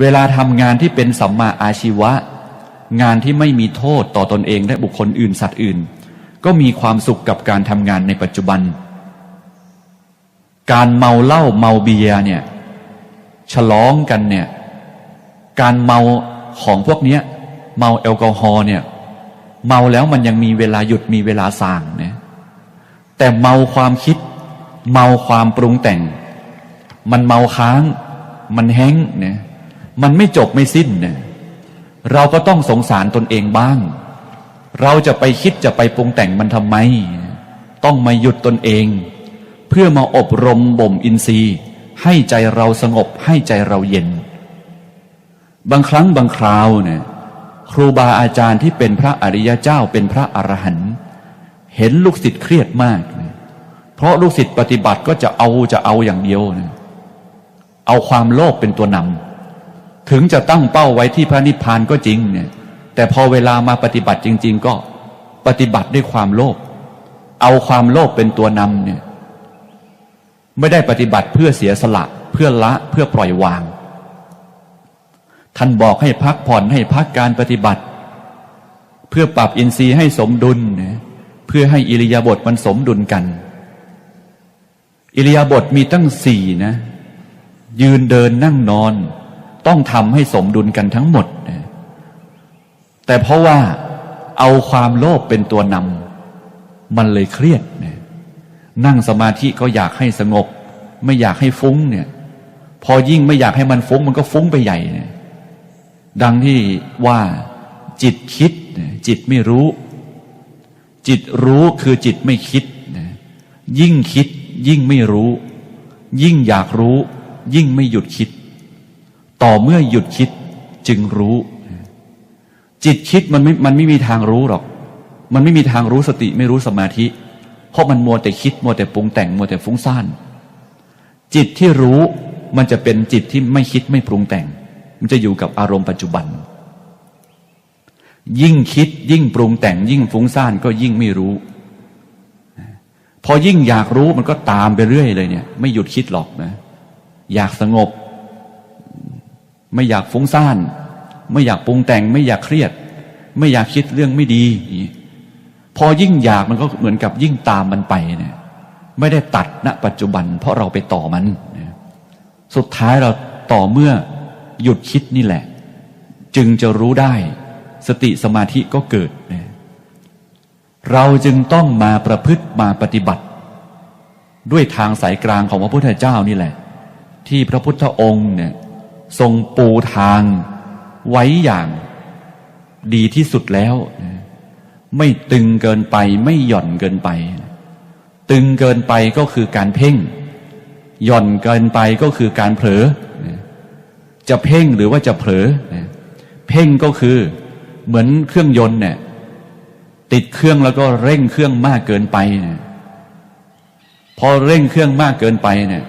เวลาทำงานที่เป็นสัมมาอาชีวะ งานที่ไม่มีโทษต่อตอนเองและบุคคลอื่นสัตว์อื่น ก็มีความสุขกับการทำงานในปัจจุบัน การเมาเหล้าเมาเบียร์เนี่ยฉลองกันเนี่ยการเมาของพวกเนี้ยเมาแอลกอฮอล์เนี่ยเมาแล้วมันยังมีเวลาหยุดมีเวลาส่างนะแต่เมาความคิด เมาความปรุงแต่ง มันเมาค้าง มันแห้งเนี่ย มันไม่จบไม่สิ้นเนี่ยเราก็ต้องสงสารตนเองบ้าง เราจะไปคิดจะไปปรุงแต่งมันทำไม ต้องมาหยุดตนเอง เพื่อมาอบรมบ่มอินทรีย์ ให้ใจเราสงบให้ใจเราเย็น บางครั้งบางคราวเนี่ยครูบาอาจารย์ที่เป็นพระอริยเจ้าเป็นพระอรหันต์เห็นลูกศิษย์เครียดมาก เพราะลูกศิษย์ปฏิบัติก็จะเอาจะเอาอย่างเดียวนะเอาความโลภเป็นตัวนำ ถึงจะตั้งเป้าไว้ที่พระนิพพานก็จริงเนี่ย แต่พอเวลามาปฏิบัติจริง ๆ ก็ปฏิบัติด้วยความโลภเอาความโลภเป็นตัวนำเนี่ย ไม่ได้ปฏิบัติเพื่อเสียสละ เพื่อละเพื่อปล่อยวาง ท่านบอกให้พักผ่อนให้พักการปฏิบัติ เพื่อปรับอินทรีย์ให้สมดุลนะเพื่อให้อิริยาบถมันสมดุลกัน อิริยาบถมีตั้งสี่นะ ยืนเดินนั่งนอน ต้องทำให้สมดุลกันทั้งหมด แต่เพราะว่าเอาความโลภเป็นตัวนำมันเลยเครียดนะนั่งสมาธิก็อยากให้สงบ ไม่อยากให้ฟุ้งเนี่ย พอยิ่งไม่อยากให้มันฟุ้ง มันก็ฟุ้งไปใหญ่เนี่ยดังที่ว่าจิตคิด จิตไม่รู้ จิตรู้คือจิตไม่คิด ยิ่งคิด ยิ่งไม่รู้ ยิ่งอยากรู้ ยิ่งไม่หยุดคิด ต่อเมื่อหยุดคิดจึงรู้ จิตคิดมันไม่มันไม่มีทางรู้หรอก มันไม่มีทางรู้สติไม่รู้สมาธิ เพราะมันมัวแต่คิดมัวแต่ปรุงแต่งมัวแต่ฟุ้งซ่านจิตที่รู้มันจะเป็นจิตที่ไม่คิดไม่ปรุงแต่ง มันจะอยู่กับอารมณ์ปัจจุบัน ยิ่งคิดยิ่งปรุงแต่ง ยิ่งฟุ้งซ่านก็ยิ่งไม่รู้ พอยิ่งอยากรู้มันก็ตามไปเรื่อยเลยเนี่ย ไม่หยุดคิดหรอกนะ อยากสงบ ไม่อยากฟุ้งซ่าน ไม่อยากปรุงแต่ง ไม่อยากเครียด ไม่อยากคิดเรื่องไม่ดี พอยิ่งอยากมันก็เหมือนกับยิ่งตามมันไปเนี่ยไม่ได้ตัดณปัจจุบัน เพราะเราไปต่อมัน สุดท้ายเราต่อเมื่อหยุดคิดนี่แหละ จึงจะรู้ได้ สติสมาธิก็เกิด เราจึงต้องมาประพฤติมาปฏิบัติ ด้วยทางสายกลางของพระพุทธเจ้านี่แหละ ที่พระพุทธองค์เนี่ย ทรงปูทางไว้อย่างดีที่สุดแล้ว ไม่ตึงเกินไปไม่หย่อนเกินไป ตึงเกินไปก็คือการเพ่ง หย่อนเกินไปก็คือการเผลอ จะเพ่งหรือว่าจะเผลอ เพ่งก็คือเหมือนเครื่องยนต์เนี่ยติดเครื่องแล้วก็เร่งเครื่องมากเกินไปเนี่ยพอเร่งเครื่องมากเกินไปเนี่ย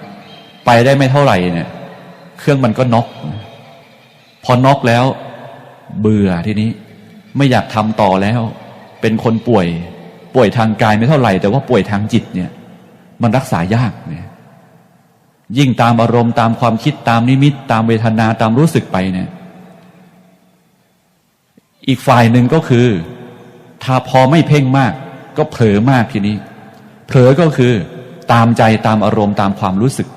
ไปได้ไม่เท่าไหร่เนี่ย เครื่องมันก็น็อกพอน็อกแล้ว เบื่อทีนี้ ไม่อยากทำต่อแล้ว เป็นคนป่วย ป่วยทางกายไม่เท่าไหร่ แต่ว่าป่วยทางจิตเนี่ย มันรักษายากเนี่ย ยิ่งตามอารมณ์ตามความคิดตามนิมิต ตามเวทนาตามรู้สึกไปเนี่ย อีกฝ่ายหนึ่งก็คือ ถ้าพอไม่เพ่งมาก ก็เผลอมากทีนี้ เผลอก็คือ ตามใจตามอารมณ์ตามความรู้สึก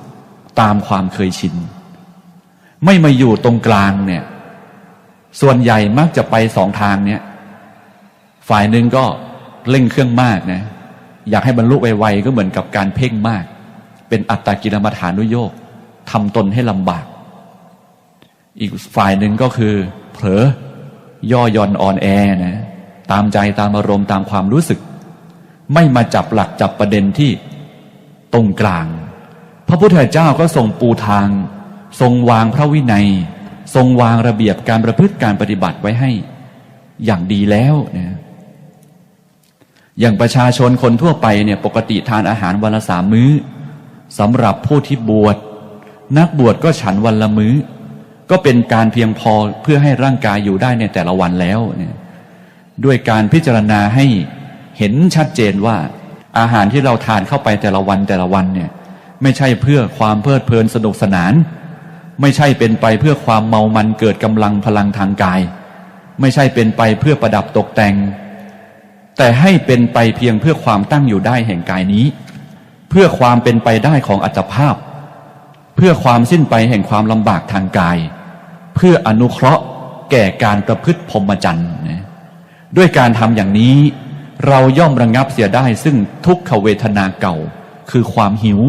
ตามความเคยชิน ไม่มาอยู่ตรงกลางเนี่ย ส่วนใหญ่มักจะไปสองทางเนี่ย ฝ่ายหนึ่งก็เร่งเครื่องมากนะอยากให้บรรลุไวๆก็เหมือนกับการเพ่งมาก เป็นอัตตากิลมัฐานุโยกทำตนให้ลำบาก อีกฝ่ายหนึ่งก็คือ เผลอย่อย่อนอ่อนแอนะตามใจตามอารมณ์ตามความรู้สึก ไม่มาจับหลักจับประเด็นที่ตรงกลาง พระพุทธเจ้าก็ทรงปูทาง ทรงวางพระวินัย ทรงวางระเบียบการประพฤติการปฏิบัติไว้ให้อย่างดีแล้วนะอย่างประชาชนคนทั่วไปเนี่ยปกติทานอาหารวันละสามมื้อสำหรับผู้ที่บวชนักบวชก็ฉันวันละมื้อ ก็เป็นการเพียงพอเพื่อให้ร่างกายอยู่ได้ในแต่ละวันแล้วเนี่ยด้วยการพิจารณาให้เห็นชัดเจนว่า อาหารที่เราทานเข้าไปแต่ละวันแต่ละวันเนี่ยไม่ใช่เพื่อความเพลิดเพลินสนุกสนาน ไม่ใช่เป็นไปเพื่อความเมามันเกิดกำลังพลังทางกาย ไม่ใช่เป็นไปเพื่อประดับตกแต่ง แต่ให้เป็นไปเพียงเพื่อความตั้งอยู่ได้แห่งกายนี้ เพื่อความเป็นไปได้ของอัตภาพ เพื่อความสิ้นไปแห่งความลำบากทางกาย เพื่ออนุเคราะห์แก่การประพฤติพรหมจรรย์นะด้วยการทำอย่างนี้ เราย่อมระงงับเสียได้ซึ่งทุกขเวทนาเก่า คือความหิว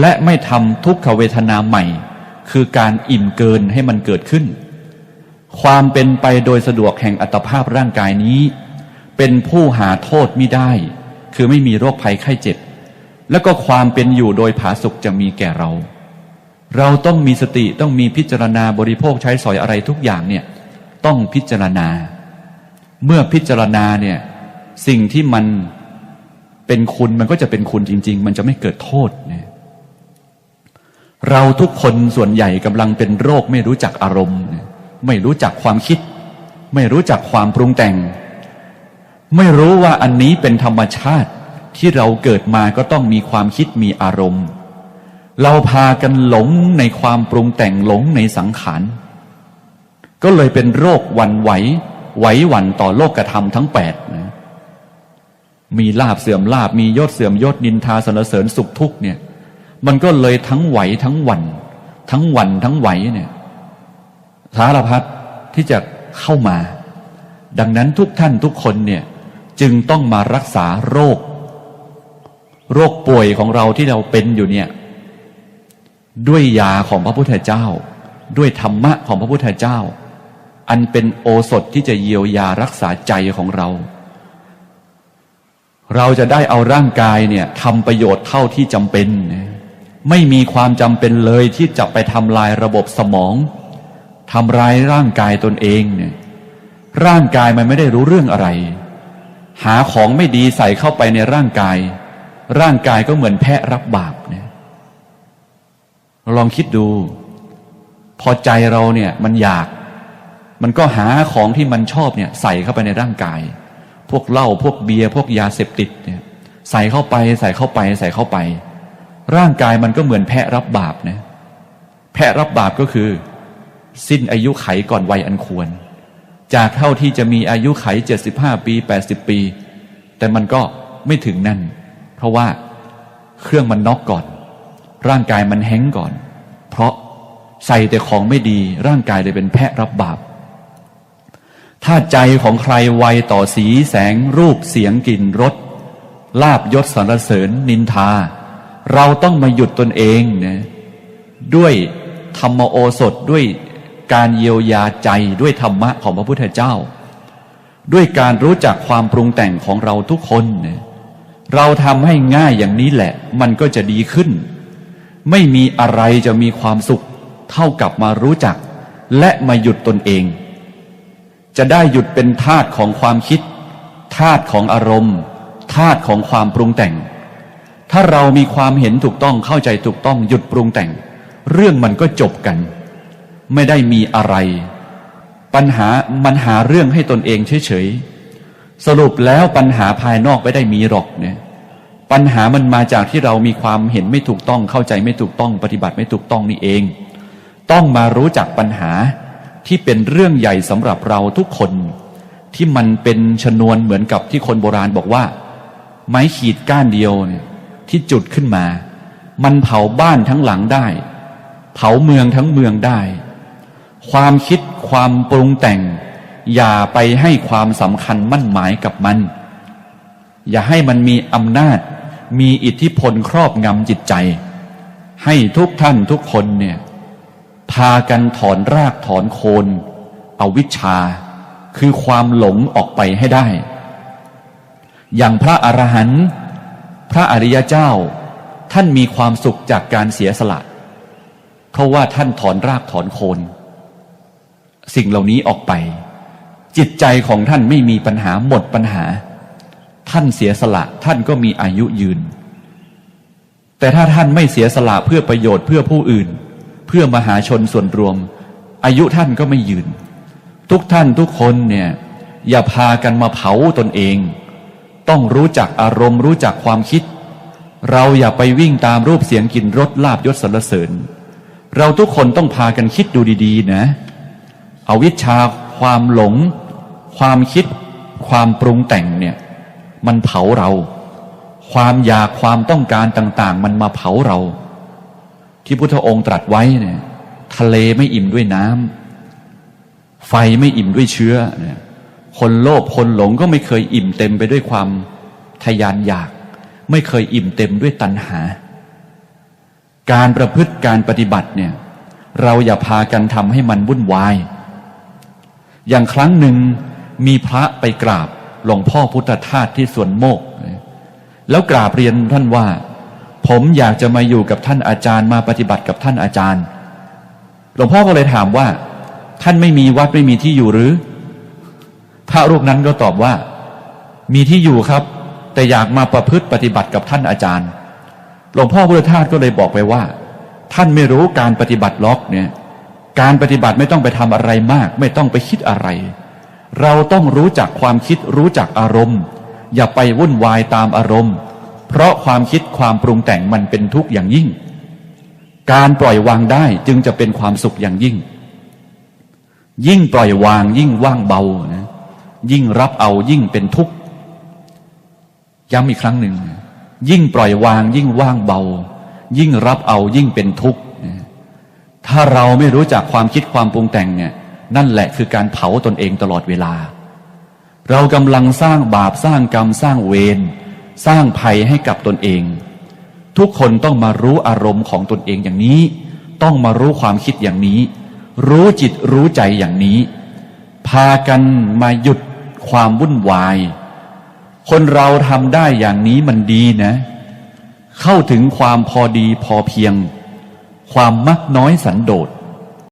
และไม่ทำทุกขเวทนาใหม่ คือการอิ่มเกินให้มันเกิดขึ้น ความเป็นไปโดยสะดวกแห่งอัตภาพร่างกายนี้ เป็นผู้หาโทษไม่ได้ คือไม่มีโรคภัยไข้เจ็บ แล้วก็ความเป็นอยู่โดยผาสุกจะมีแก่เรา เราต้องมีสติต้องมีพิจารณาบริโภคใช้สอยอะไรทุกอย่างเนี่ยต้องพิจารณา เมื่อพิจารณาเนี่ยสิ่งที่มันเป็นคุณมันก็จะเป็นคุณจริง ๆ มันจะไม่เกิดโทษเนี่ย เราทุกคนส่วนใหญ่กำลังเป็นโรคไม่รู้จักอารมณ์ ไม่รู้จักความคิด ไม่รู้จักความปรุงแต่ง ไม่รู้ว่าอันนี้เป็นธรรมชาติที่เราเกิดมาก็ต้องมีความคิดมีอารมณ์ เราพากันหลงในความปรุงแต่งหลงในสังขาร ก็เลยเป็นโรควันไหว ไหวหวันต่อโลกธรรมทั้งแปดนะมีลาบเสื่อมลาบมียศเสื่อมยศนินทาสนเสริญสุขทุกเนี่ย มันก็เลยทั้งไหวทั้งหวัน ทั้งหวันทั้งไหวเนี่ยสารพัดที่จะเข้ามา ดังนั้นทุกท่านทุกคนเนี่ยจึงต้องมารักษาโรค โรคป่วยของเราที่เราเป็นอยู่เนี่ยด้วยยาของพระพุทธเจ้า ด้วยธรรมะของพระพุทธเจ้า อันเป็นโอสถที่จะเยียวยารักษาใจของเรา เราจะได้เอาร่างกายเนี่ยทำประโยชน์เท่าที่จำเป็นนะ ไม่มีความจำเป็นเลยที่จะไปทำลายระบบสมองทำร้ายร่างกายตนเองเนี่ยร่างกายมันไม่ได้รู้เรื่องอะไร หาของไม่ดีใส่เข้าไปในร่างกาย ร่างกายก็เหมือนแพะรับบาปเนี่ยลองคิดดู พอใจเราเนี่ยมันอยาก มันก็หาของที่มันชอบเนี่ยใส่เข้าไปในร่างกาย พวกเหล้าพวกเบียร์พวกยาเสพติดเนี่ยใส่เข้าไปใส่เข้าไปใส่เข้าไป ร่างกายมันก็เหมือนแพะรับบาปนะ แพะรับบาปก็คือ สิ้นอายุไขก่อนวัยอันควร จากเท่าที่จะมีอายุไขเจ็ดสิบห้าปีแปดสิบปี แต่มันก็ไม่ถึงนั่น เพราะว่าเครื่องมันน็อกก่อน ร่างกายมันแห้งก่อน เพราะใส่แต่ของไม่ดีร่างกายเลยเป็นแพะรับบาป ถ้าใจของใครไวต่อสีแสงรูปเสียงกลิ่นรสลาบยศสรรเสริญนินทา เราต้องมาหยุดตนเองนะด้วยธรรมโอสถด้วยการเยียวยาใจด้วยธรรมะของพระพุทธเจ้า ด้วยการรู้จักความปรุงแต่งของเราทุกคนนะเราทำให้ง่ายอย่างนี้แหละ มันก็จะดีขึ้น ไม่มีอะไรจะมีความสุข เท่ากับมารู้จัก และมาหยุดตนเอง จะได้หยุดเป็นทาตของความคิดทาตของอารมณ์ทาตของความปรุงแต่ง ถ้าเรามีความเห็นถูกต้องเข้าใจถูกต้องหยุดปรุงแต่ง เรื่องมันก็จบกัน ไม่ได้มีอะไร ปัญหามันหาเรื่องให้ตนเองเฉยๆสรุปแล้วปัญหาภายนอกไม่ได้มีหรอกเนี่ยปัญหามันมาจากที่เรามีความเห็นไม่ถูกต้องเข้าใจไม่ถูกต้องปฏิบัติไม่ถูกต้องนี่เอง ต้องมารู้จักปัญหาที่เป็นเรื่องใหญ่สำหรับเราทุกคน ที่มันเป็นชนวนเหมือนกับที่คนโบราณบอกว่า ไม้ขีดก้านเดียวเนี่ย ที่จุดขึ้นมา มันเผาบ้านทั้งหลังได้ เผาเมืองทั้งเมืองได้ ความคิดความปรุงแต่ง อย่าไปให้ความสำคัญมั่นหมายกับมัน อย่าให้มันมีอำนาจ มีอิทธิพลครอบงำจิตใจ ให้ทุกท่านทุกคนเนี่ยพากันถอนรากถอนโคนเอาวิชา คือความหลงออกไปให้ได้ อย่างพระอรหันต์ พระอริยเจ้า ท่านมีความสุขจากการเสียสละ เพราะว่าท่านถอนรากถอนโคน สิ่งเหล่านี้ออกไป จิตใจของท่านไม่มีปัญหาหมดปัญหา ท่านเสียสละท่านก็มีอายุยืน แต่ถ้าท่านไม่เสียสละเพื่อประโยชน์เพื่อผู้อื่น เพื่อมหาชนส่วนรวม อายุท่านก็ไม่ยืน ทุกท่านทุกคนเนี่ยอย่าพากันมาเผาตนเอง ต้องรู้จักอารมณ์รู้จักความคิด เราอย่าไปวิ่งตามรูปเสียงกลิ่นรสลาบยศสรรเสริญ เราทุกคนต้องพากันคิดดูดีๆ นะเอาวิชชาความหลง ความคิด ความปรุงแต่งเนี่ย มันเผาเรา ความอยากความต้องการต่างๆ มันมาเผาเรา ที่พุทธองค์ตรัสไว้เนี่ย ทะเลไม่อิ่มด้วยน้ำไฟไม่อิ่มด้วยเชื้อเนี่ย คนโลภคนหลงก็ไม่เคยอิ่มเต็มไปด้วยความทยานอยาก ไม่เคยอิ่มเต็มด้วยตัณหา การประพฤติการปฏิบัติเนี่ยเราอย่าพากันทำให้มันวุ่นวาย อย่างครั้งหนึ่งมีพระไปกราบหลวงพ่อพุทธทาสที่สวนโมก แล้วกราบเรียนท่านว่า ผมอยากจะมาอยู่กับท่านอาจารย์มาปฏิบัติกับท่านอาจารย์ หลวงพ่อก็เลยถามว่า ท่านไม่มีวัดไม่มีที่อยู่หรือ พระรูปนั้นก็ตอบว่า มีที่อยู่ครับ แต่อยากมาประพฤติปฏิบัติกับท่านอาจารย์ หลวงพ่อพุทธทาสก็เลยบอกไปว่า ท่านไม่รู้การปฏิบัติล็อกเนี่ย การปฏิบัติไม่ต้องไปทำอะไรมาก ไม่ต้องไปคิดอะไร เราต้องรู้จักความคิดรู้จักอารมณ์ อย่าไปวุ่นวายตามอารมณ์ เพราะความคิดความปรุงแต่งมันเป็นทุกข์อย่างยิ่ง การปล่อยวางได้จึงจะเป็นความสุขอย่างยิ่ง ยิ่งปล่อยวางยิ่งว่างเบานะ ยิ่งรับเอายิ่งเป็นทุกข์ย้ำอีกครั้งหนึ่ง ยิ่งปล่อยวาง ยิ่งว่างเบา ยิ่งรับเอายิ่งเป็นทุกข์ถ้าเราไม่รู้จักความคิดความปรุงแต่งเนี่ยนั่นแหละคือการเผาตนเองตลอดเวลา เรากำลังสร้างบาปสร้างกรรมสร้างเวรสร้างภัยให้กับตนเอง ทุกคนต้องมารู้อารมณ์ของตนเองอย่างนี้ ต้องมารู้ความคิดอย่างนี้ รู้จิตรู้ใจอย่างนี้ พากันมาหยุด ความวุ่นวาย คนเราทำได้อย่างนี้มันดีนะ เข้าถึงความพอดีพอเพียง ความมักน้อยสันโดษ